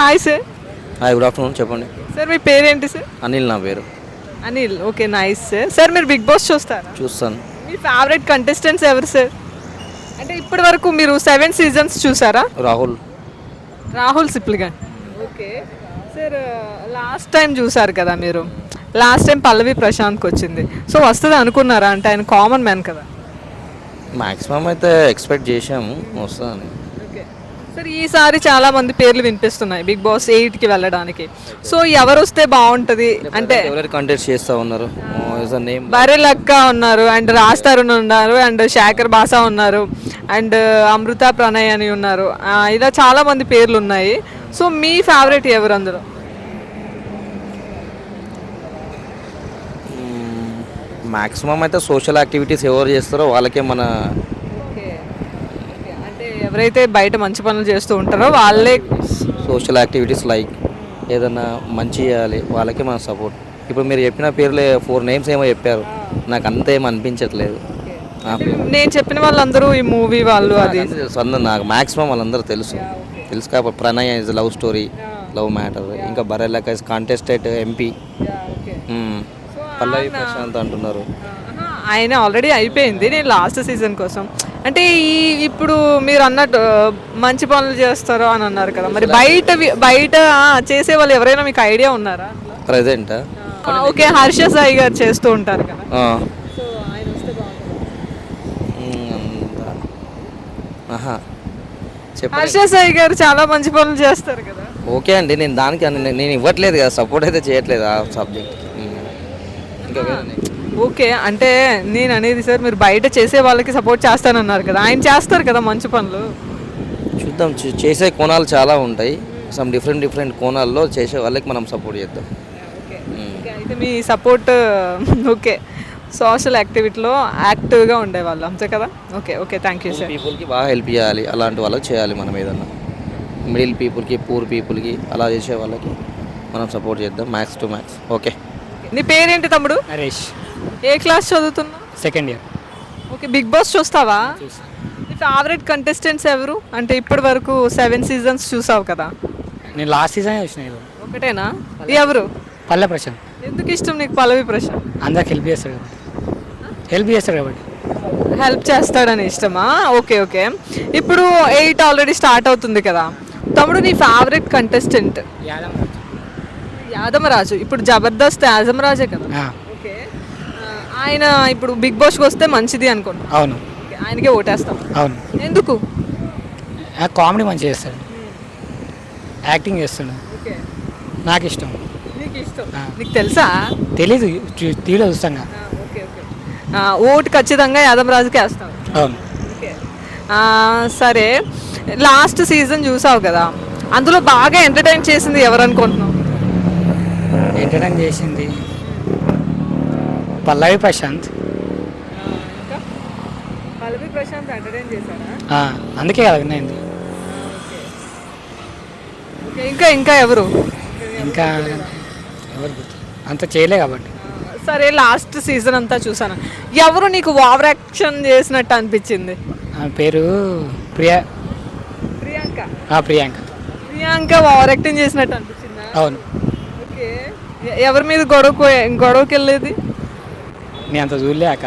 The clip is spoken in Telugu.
Hi sir hi good afternoon చెప్పండి. సార్ మీ పేరేంటి సార్ అనిల్ నా పేరు. Anil okay nice sir sir మీరు బిగ్ బాస్ చూస్తారా? చూస్తాను. మీ ఫేవరెట్ కంటెస్టెంట్స్ ఎవరు సార్ అంటే ఇప్పటి వరకు మీరు సెవెన్ సీజన్స్ చూసారా? Rahul. Rahul Sipligunj. Okay sir last time చూసారు కదా మీరు? లాస్ట్ టైం పల్లవి ప్రశాంత్కి వచ్చింది. సో వస్తుంది అనుకున్నారా? అంటే ఆయన కామన్ మ్యాన్ కదా. మ్యాక్సిమం అయితే ఎక్స్పెక్ట్ చేసాము వస్తుందని. సార్ ఈసారి చాలా మంది పేర్లు వినిపిస్తున్నాయి బిగ్ బాస్ ఎయిట్కి వెళ్ళడానికి. సో ఎవరు వస్తే బాగుంటుంది? అంటే ఎవరెవరు కంటెస్ట్ చేస్తూ ఉన్నారు బరెలక్క ఉన్నారు అండ్ రాజ్ తరుణ్ ఉన్నారు అండ్ శేఖర్ బాసా ఉన్నారు అండ్ అమృత ప్రణయ్ అని ఉన్నారు. ఇలా చాలా మంది పేర్లు ఉన్నాయి. సో మీ ఫేవరెట్ ఎవరు అందులో? మ్యాక్సిమం అయితే సోషల్ యాక్టివిటీస్ ఎవరు చేస్తారో వాళ్ళకే మన ఎవరైతే బయట మంచి పనులు చేస్తూ ఉంటారో వాళ్ళే సోషల్ యాక్టివిటీస్ లైక్ ఏదన్నా మంచి చేయాలి వాళ్ళకే మన సపోర్ట్ ఇప్పుడు మీరు చెప్పిన పేర్లే ఫోర్ నేమ్స్ ఏమో చెప్పారు. నాకు అంత ఏం అనిపించట్లేదు. పేరు. నేను చెప్పిన వాళ్ళందరూ ఈ మూవీ వాళ్ళు అది. నాకు తెలుసు. అందరు నాకు మ్యాక్సిమం వాళ్ళందరూ తెలుసు. తెలుసు కాబట్టి Pranay is love story love matter ఇంకా బరెల్లక is contested MP Pallavi Prashanth అంటున్నారు. ఆయన ఆల్రెడీ అయిపోయింది. నేను లాస్ట్ సీజన్ కోసం. అంటే ఈ ఇప్పుడు మీరు అన్నట్టు మంచి పనులు చేస్తారు అని అన్నారు కదా. మరి బయట బయట చేసే వాళ్ళు ఎవరైనా మీకు ఐడియా ఉన్నారా? ప్రజెంట్? ఓకే హర్ష సాయి గారు చేస్తూ ఉంటారు కదా. సో ఆయన వస్తే ఆహా. చెప్పండి. హర్ష సాయి గారు చాలా మంచి పనులు చేస్తారు కదా. ఓకే అండి నేను దానికి నేను- ఇవ్వట్లేదు కదా సపోర్ట్ అయితే చేయట్లేదు ఆ సబ్జెక్ట్ ఇంకా ఓకే అంటే నేను అనేది సార్ మీరు బయట చేసే వాళ్ళకి సపోర్ట్ చేస్తానన్నారు కదా. ఆయన చేస్తారు కదా మంచి పనులు. చూద్దాం చేసే కోణాలు చాలా ఉంటాయి. సమ్ డిఫరెంట్ డిఫరెంట్ కోణాల్లో చేసే వాళ్ళకి మనం సపోర్ట్ చేద్దాం. అయితే మీ సపోర్ట్ ఓకే. సోషల్ యాక్టివిటీలో యాక్టివ్గా ఉండేవాళ్ళు అంతే కదా? Okay okay thank you sir పీపుల్కి బాగా హెల్ప్ చేయాలి. అలాంటి వాళ్ళకి చేయాలి మనం ఏదన్నా. మిడిల్ పీపుల్కి పూర్ పీపుల్కి అలా చేసే వాళ్ళకి మనం సపోర్ట్ చేద్దాం మ్యాథ్స్ టు మ్యాథ్స్ ఓకే. నీ పేరేంటి తమ్ముడు? నరేష్. ఏ క్లాస్ చదువుతున్నావు? Second year okay big boss చూస్తావా? నీ ఫేవరెట్ కంటెస్టెంట్స్ ఎవరు? అంటే ఇప్పటి వరకు సెవెన్ సీజన్స్ చూసావు కదా. నేను లాస్ట్ సీజన్ చూసిన ఇది ఒకటేనా? ఎవరు? పల్లె ప్రశాంత్. ఎందుకు ఇష్టం నీకు పల్లవి ప్రశాంత్? అందరికి హెల్ప్ చేస్తాడు కాబట్టి. హెల్ప్ చేస్తాడు కాబట్టి. హెల్ప్ చేస్తాడని ఇష్టమా? Okay okay. ఇప్పుడు ఎయిట్ ఆల్రెడీ స్టార్ట్ అవుతుంది కదా. తమ్ముడు నీ ఫేవరెట్ కంటెస్టెంట్ యాదమరాజు. ఇప్పుడు జబర్దస్త్ యాదమరాజే కదా. ఆయన ఇప్పుడు బిగ్ బాస్కి వస్తే మంచిది అనుకుంటా. అవును. ఆయనకే ఓటేస్తాం. అవును. ఎందుకు? కామెడీ మంచిగా చేస్తాడు. యాక్టింగ్ చేస్తాడు. ఓకే. నాకు ఇష్టం నీకు ఇష్టం. నీకు తెలుసా? తెలీదు టీవీలో చూస్తాగా ఓటు ఖచ్చితంగా యాదమరాజుకే వేస్తాం. అవును. సరే. లాస్ట్ సీజన్ చూసావు కదా? అందులో బాగా ఎంటర్టైన్ చేసింది ఎవరు అనుకుంటున్నావు ఎంటర్టైన్ చేసింది పల్లవి ప్రశాంత్. పల్లవి ప్రశాంత్ ఎంటర్టైన్ చేశారా ఆ, అందుకే కదా ఇంకా ఇంకా ఎవరు? ఇంకా ఎవరు అంత చేయలే కాబట్టి. సరే లాస్ట్ సీజన్ అంతా చూసాను ఎవరు నీకు ఓవర్ యాక్షన్ చేసినట్టు అనిపించింది? ఆ పేరు ప్రియా ప్రియాంక. ఆ, ప్రియాంక. ప్రియాంక ఓవర్ యాక్టింగ్ చేసినట్టు అనిపించిందా? అవును. ఓకే. ఎవరి మీద గొడవకు గొడవకి వెళ్ళేది నేను అంత చూడలేక